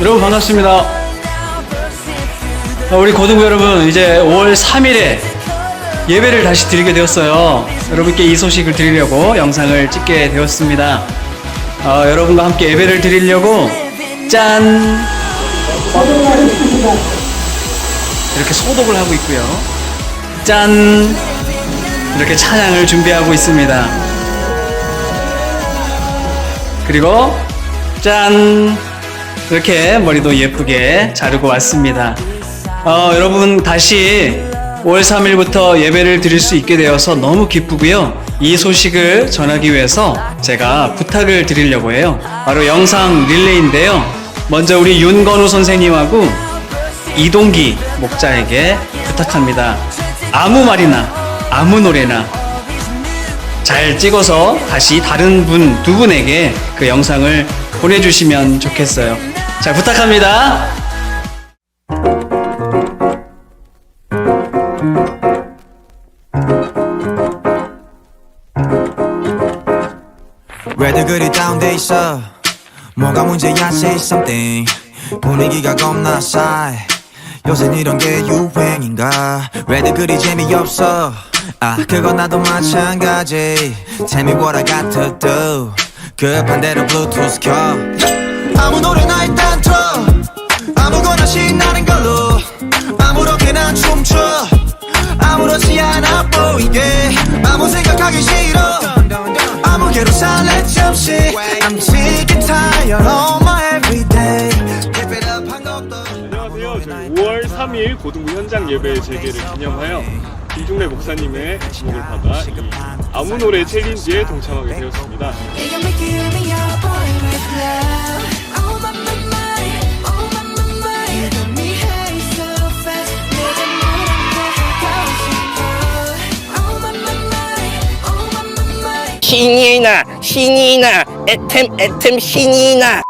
여러분 반갑습니다. 아, 우리 고등부 여러분 이제 5월 3일에 예배를 다시 드리게 되었어요. 여러분께 이 소식을 드리려고 영상을 찍게 되었습니다. 어, 여러분과 함께 예배를 드리려고 짠 이렇게 소독을 하고 있고요. 짠 이렇게 찬양을 준비하고 있습니다. 그리고 짠 이렇게 머리도 예쁘게 자르고 왔습니다. 어, 여러분 다시 5월 3일부터 예배를 드릴 수 있게 되어서 너무 기쁘고요. 이 소식을 전하기 위해서 제가 부탁을 드리려고 해요. 바로 영상 릴레이인데요. 먼저 우리 윤건우 선생님하고 이동기 목자에게 부탁합니다. 아무 말이나 아무 노래나 잘 찍어서 다시 다른 분 두 분에게 그 영상을 보내주시면 좋겠어요. 잘 부탁합니다. 왜들 그리 다운돼 있어? 뭐가 문제야 say something. 분위기가 겁나 싸해. 요새 이런 게 유행인가? 왜들 그리 재미없어? 아 그건 나도 마찬가지. Tell me what I got to do 급한 대로 블루투스 켜 아무 노래나 일단 틀어. 아무거나 신나는 걸로. 아무렇게나 춤춰. 아무렇지 않아 보이게. 아무 생각하기 싫어. 아무개로 살래 잠시. I'm sick and tired of my everyday. Keep it up 한 것도 안녕하세요. 저희 5월 3일 고등부 현장 예배 재개를 기념하여 김중래 목사님의 지목을 받아 이 아무 노래 챌린지에 동참하게 되었습니다. Yeah, you make it me your boy with love. 신이 나 신이 나 애템 애템 신이 나.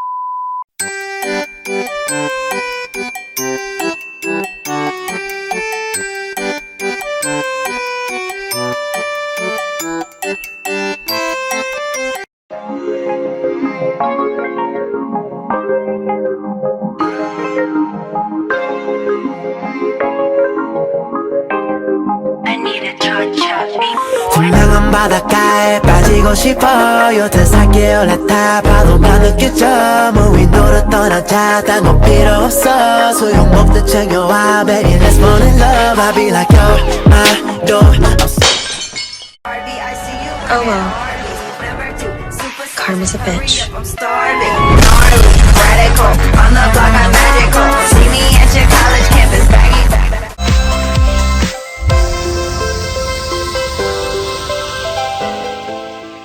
분명한 바닷가에 빠지고 싶어요 대사계 올라타 파도만 뭐 윈도로 떠나자 딴건 필요 없어 소용없는 챙겨와 Baby let's fall in love I'll be like yo I don't I'm so Oh well. Karma's a bitch.